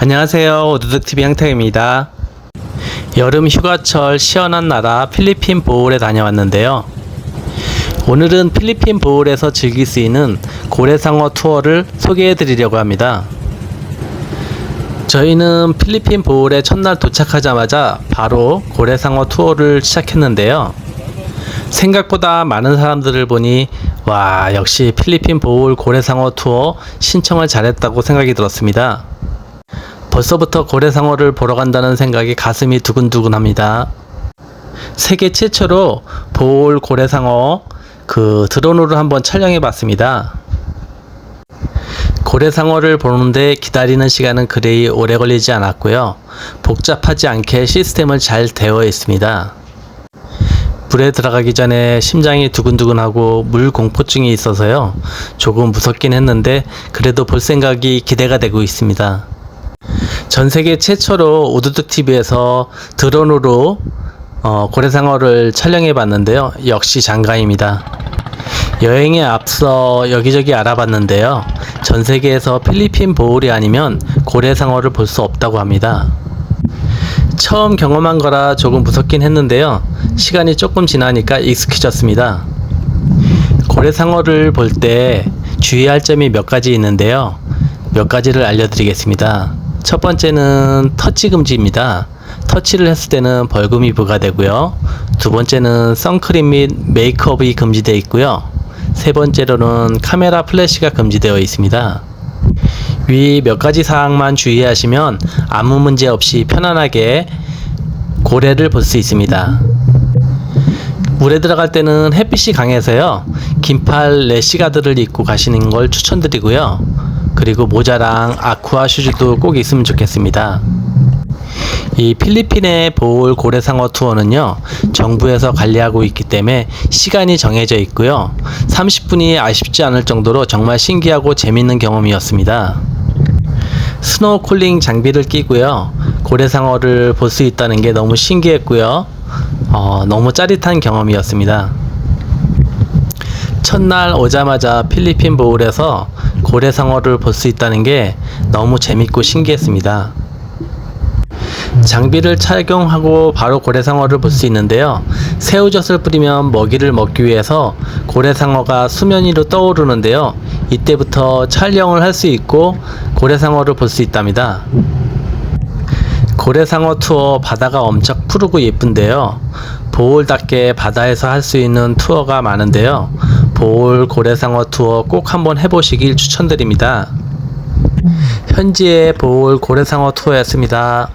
안녕하세요. 오두득TV 향탁입니다. 여름 휴가철 시원한 나라 필리핀 보홀에 다녀왔는데요. 오늘은 필리핀 보홀에서 즐길 수 있는 고래상어 투어를 소개해 드리려고 합니다. 저희는 필리핀 보홀에 첫날 도착하자마자 바로 고래상어 투어를 시작했는데요. 생각보다 많은 사람들을 보니 와 역시 필리핀 보홀 고래상어 투어 신청을 잘했다고 생각이 들었습니다. 벌써부터 고래상어를 보러 간다는 생각에 가슴이 두근두근합니다. 세계 최초로 보홀 고래상어 그 드론으로 한번 촬영해 봤습니다. 고래상어를 보는데 기다리는 시간은 그리 오래 걸리지 않았고요. 복잡하지 않게 시스템을 잘 되어 있습니다. 물에 들어가기 전에 심장이 두근두근하고 물 공포증이 있어서요. 조금 무섭긴 했는데 그래도 볼 생각이 기대가 되고 있습니다. 전 세계 최초로 오두둑 TV에서 드론으로 어, 고래상어를 촬영해 봤는데요. 역시 장가입니다. 여행에 앞서 여기저기 알아봤는데요. 전 세계에서 필리핀 보홀이 아니면 고래상어를 볼 수 없다고 합니다. 처음 경험한 거라 조금 무섭긴 했는데요. 시간이 조금 지나니까 익숙해졌습니다. 고래상어를 볼 때 주의할 점이 몇 가지 있는데요. 몇 가지를 알려드리겠습니다. 첫 번째는 터치 금지입니다. 터치를 했을 때는 벌금이 부과되고요. 두 번째는 선크림 및 메이크업이 금지되어 있고요. 세 번째로는 카메라 플래시가 금지되어 있습니다. 위 몇 가지 사항만 주의하시면 아무 문제 없이 편안하게 고래를 볼 수 있습니다. 물에 들어갈 때는 햇빛이 강해서요. 긴팔 래시가드를 입고 가시는 걸 추천드리고요. 그리고 모자랑 아쿠아 슈즈도 꼭 있으면 좋겠습니다. 이 필리핀의 보홀 고래상어 투어는요, 정부에서 관리하고 있기 때문에 시간이 정해져 있고요. 30분이 아쉽지 않을 정도로 정말 신기하고 재밌는 경험이었습니다. 스노우쿨링 장비를 끼고요. 고래상어를 볼 수 있다는 게 너무 신기했고요. 어, 너무 짜릿한 경험이었습니다. 첫날 오자마자 필리핀 보홀에서 고래상어를 볼 수 있다는 게 너무 재밌고 신기했습니다. 장비를 착용하고 바로 고래상어를 볼 수 있는데요. 새우젓을 뿌리면 먹이를 먹기 위해서 고래상어가 수면 위로 떠오르는데요. 이때부터 촬영을 할 수 있고 고래상어를 볼 수 있답니다. 고래상어 투어 바다가 엄청 푸르고 예쁜데요. 보홀답게 바다에서 할 수 있는 투어가 많은데요. 보홀 고래상어 투어 꼭 한번 해보시길 추천드립니다. 현지의 보홀 고래상어 투어였습니다.